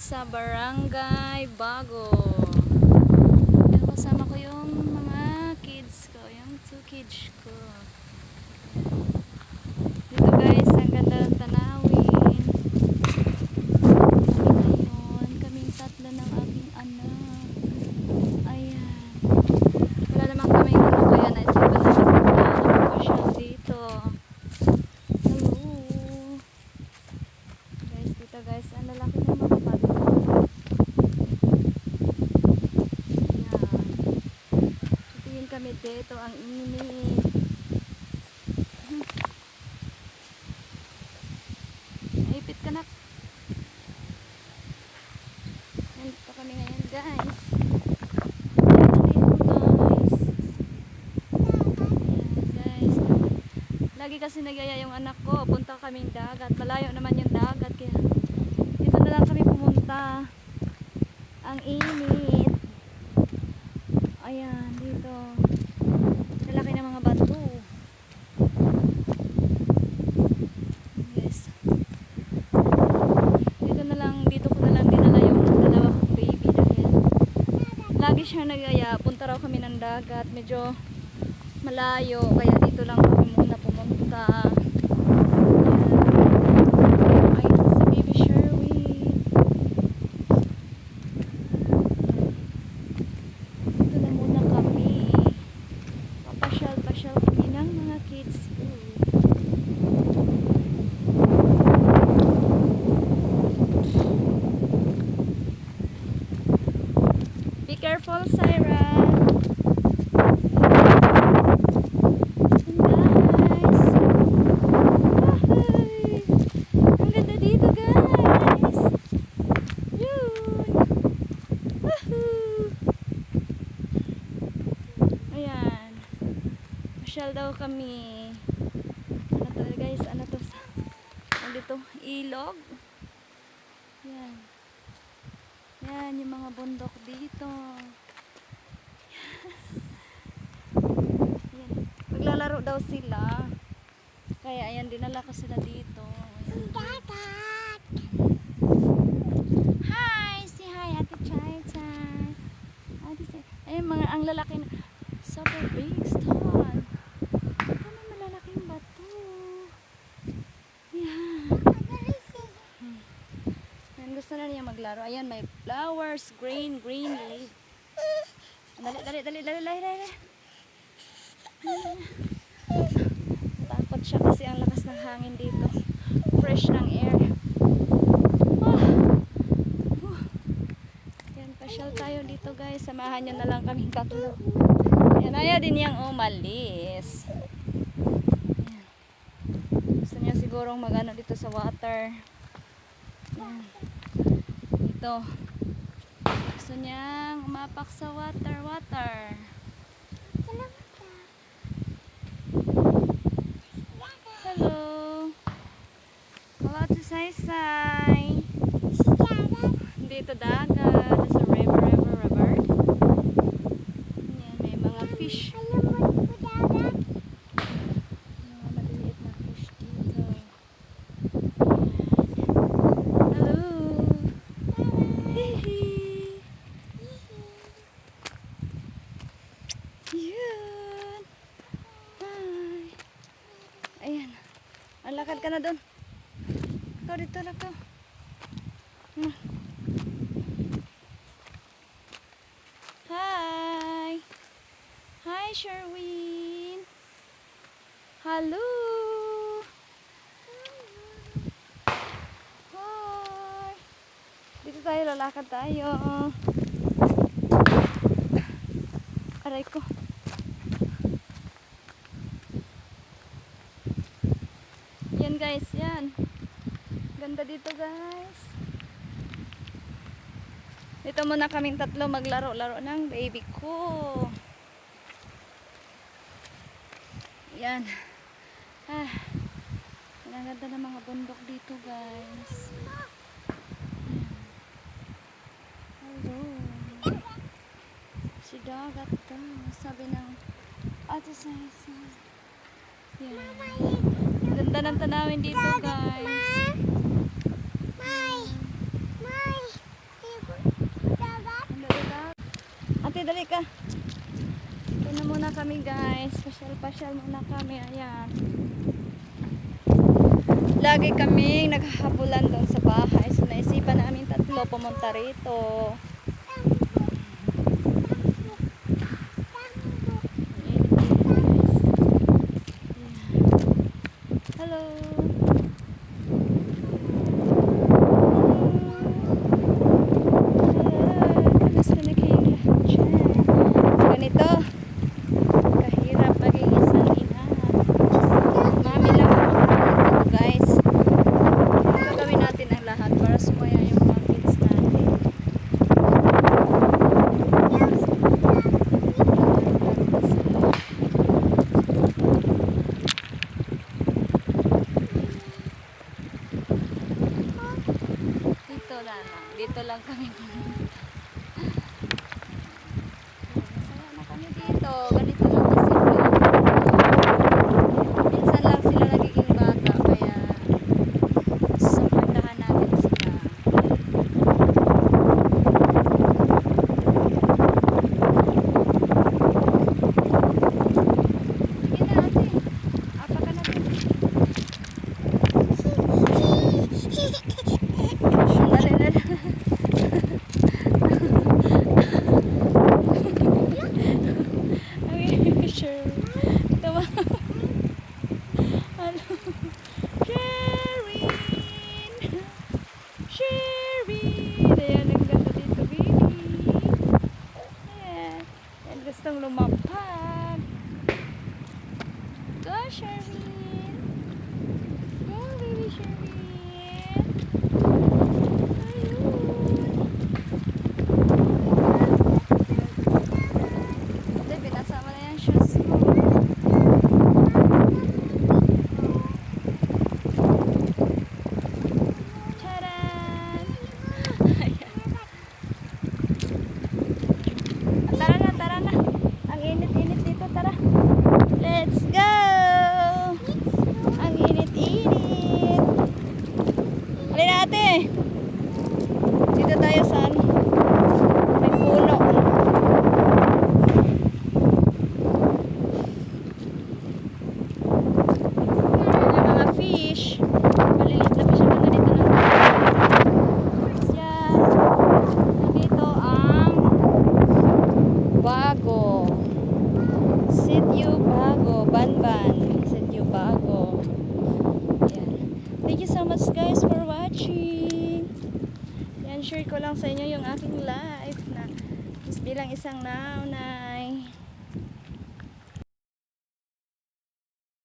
sa Barangay Bago. Yan, kasama ko yung mga kids ko, yung two kids ko. Dito guys, ang ganda ng tanawin. Ayun, kaming tatlo ng aking anak. Ayan. Wala naman kami ano kaya naisipan na siya dito. Hello. Guys, dito guys, ang lalaki ng mga bata. Ayan. Tingin kami dito, ang init. Naipit ka na. Nandito kami ngayon guys. Lagi kasi nagyaya yung anak ko, punta kaming dagat. Malayo naman yung dagat kaya dito na lang kami pumunta. Ang init. Ayan, dito. Lalaki ng mga bato. Yes. Dito na lang, dito ko na lang dinala yung dalawa kong baby dahil lagi siya nagyaya. Punta raw kami ng dagat. Medyo malayo. Kaya dito lang kami muna pumunta. Ayan. Ayan si baby Sherwin. Dito na muna kami. Papasyal-pasyal kami ng mga kids ko. Be careful, Syra. Guys. Ay, ang ganda dito, guys. Yun. Woohoo. Ayan. Kami. Ano to, guys? Ano to? sa- Ano dito? Ilog. Yan. Yan, yung mga bundok dito. Yan. Maglalaro daw sila. Kaya ayan, dinala ko sila dito. Ayan. Hi! Say hi, Ate Chai Chai. Ate Chai. Ayun, mga ang lalaki na. Super big stone. Ito may malalaking bato. Yan. Ayan, gusto na niya maglaro. Ayan, may flowers, green, green leaf. Dali, dali, dali, dali, dali, dali. Takot siya kasi ang lakas ng hangin dito. Fresh ng air. Ah. Huh. Ayan, pasyal tayo dito guys. Samahan nyo na lang kaming tatlo. Ayan, ayaw din niyang umalis. Ayan. Gusto niya sigurong magano dito sa water. Ito. Gusto niyang umapak sa water, water. Hello. Hello to Saysay. Dito dagat. Sa river, river, river. Ayan, may mga fish. Mga maliliit na fish dito. Hello. Hihi. Yun. Hi. Ayan. Ang lakad ka na doon. Ikaw dito lang ka. Hi. Hi, Sherwin. Hello. Hi. Dito tayo, lalakad tayo. Aray ko. Yan guys, yan. Ganda dito guys. Dito muna kaming tatlo maglaro-laro ng baby ko. Yan. Ah. Ang ganda ng mga bundok dito guys. Hello. Si dagat to. Sabi ng ate sa isa. Yan. Ganda ng tanawin dito guys. Ate, dali ka. Ito na muna kami guys. Pasyal-pasyal muna kami. Ayan. Lagi kaming naghahabulan doon sa bahay. So naisipan namin tatlo pumunta rito. Ganito. Kahirap maging isang ina. Mami lang ako dito guys. Gagawin natin ang lahat para sumaya yung mga kids natin. Dito lang. Dito lang kami pumunta. Masaya na kami dito. Ganito lang kasi Minsan lang sila nagiging bata kaya susuportahan natin sila. Sige na ate. Apa ka na din. Dali, dali. Ay, sure. Tama. Ano? Sherwin! Sherwin! Ayan, ang ganda dito, baby. Ayan. Ayan, gustong lumapag. Go, Sherwin! Go, baby Sherwin! Ayun. Hindi, binasama na yung shoes ko. Charan! Ayan. Tara na, tara na. Ang init-init dito, tara. Let's go! Ang init-init. Ate. Dito tayo sa ano? May puno. Yung mga fish. Malilit na siya mga dito ng Yan. Dito ang bago. Sitio Bago. Banban. Sitio Bago. Thank you so much guys for watching. Yan, share ko lang sa inyo yung aking life na bilang isang naunay.